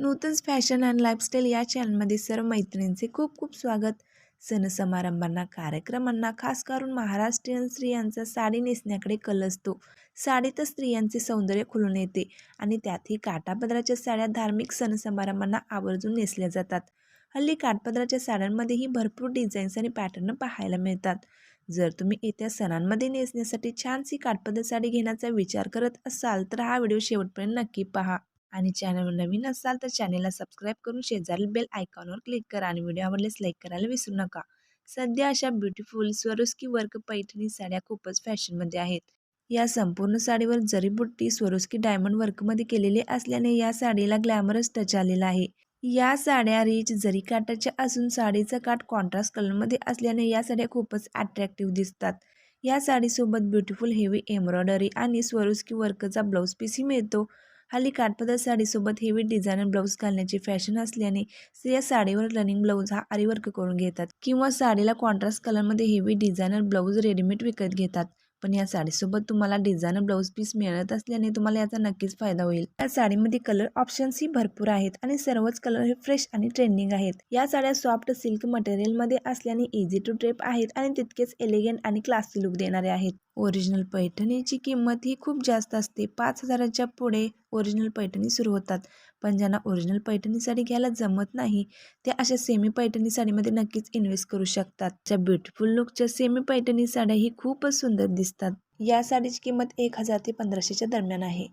Nutan fashion and lifestyle या चॅनलमध्ये सर्व मैत्रिणींचे खूप खूप स्वागत. सण समारंभांना कार्यक्रमांना खास करून महाराष्ट्रीयन स्त्रियांचा साडी नेसण्याकडे कल असतो. साडीतच स्त्रियांचे सौंदर्य खुलून येते आणि त्यातही काठापदराच्या साड्या धार्मिक सण समारंभांना आवर्जून नेसल्या जातात. हल्ली काठपदराच्या साड्यांमध्येही भरपूर डिझाईन्स आणि पॅटर्न पाहायला मिळतात. जर तुम्ही येत्या सणांमध्ये नेसण्यासाठी छानशी काठपदर साडी घेण्याचा विचार करत असाल तर हा व्हिडिओ शेवटपर्यंत नक्की पहा. आणि चॅनलवर नवीन असाल तर चॅनेलला सबस्क्राईब करून शेजारील बेल आयकॉनवर क्लिक करा आणि व्हिडिओ आवडल्यास लाईक करायला विसरू नका. सध्या अशा ब्युटिफुल स्वरुस्की वर्क पैठणी साड्या खूपच फॅशनमध्ये आहेत. या संपूर्ण साडीवर जरीबुट्टी स्वरुस्की डायमंड वर्कमध्ये केलेली असल्याने या साडीला ग्लॅमरस टच आलेला आहे. या साड्या रिच जरी काटाच्या असून साडीचा काठ कॉन्ट्रास्ट कलरमध्ये असल्याने या साड्या खूपच अट्रॅक्टिव्ह दिसतात. या साडीसोबत ब्युटिफुल हेवी एम्ब्रॉयडरी आणि स्वरुस्की वर्कचा ब्लाऊज पीसही मिळतो. हल्ली काठपदर साडीसोबत हेवी डिझायनर ब्लाऊज घालण्याची फॅशन असल्याने स्त्रिया साडीवर रनिंग ब्लाऊज हा आरीवर्क करून घेतात. किंवा साडीला कॉन्ट्रास्ट कलरमध्ये हेवी डिझायनर ब्लाऊज रेडीमेड विकत घेतात. पण या साडीसोबत तुम्हाला डिझायनर ब्लाऊज पीस मिळत असल्याने तुम्हाला याचा नक्कीच फायदा होईल. या साडीमध्ये कलर ऑप्शन्सही भरपूर आहेत आणि सर्वच कलर हे फ्रेश आणि ट्रेंडिंग आहेत. या साड्या सॉफ्ट सिल्क मटेरियलमध्ये असल्याने इझी टू ड्रेप आहेत आणि तितकेच एलिगंट आणि क्लासी लुक देणारे आहेत. ओरिजिनल पैठणीची किंमत ही खूप जास्त असते. पाच हजाराच्या पुढे ओरिजिनल पैठणी सुरू होतात. पण ज्यांना ओरिजिनल पैठणी साडी घ्यायला जमत नाही ते अशा सेमी पैठणी साडीमध्ये नक्कीच इन्व्हेस्ट करू शकतात. त्या ब्युटिफुल लुकच्या सेमी पैठणी साड्या ही खूपच सुंदर दिसतात. या साडीची किंमत एक हजार ते पंधराशेच्या दरम्यान आहे.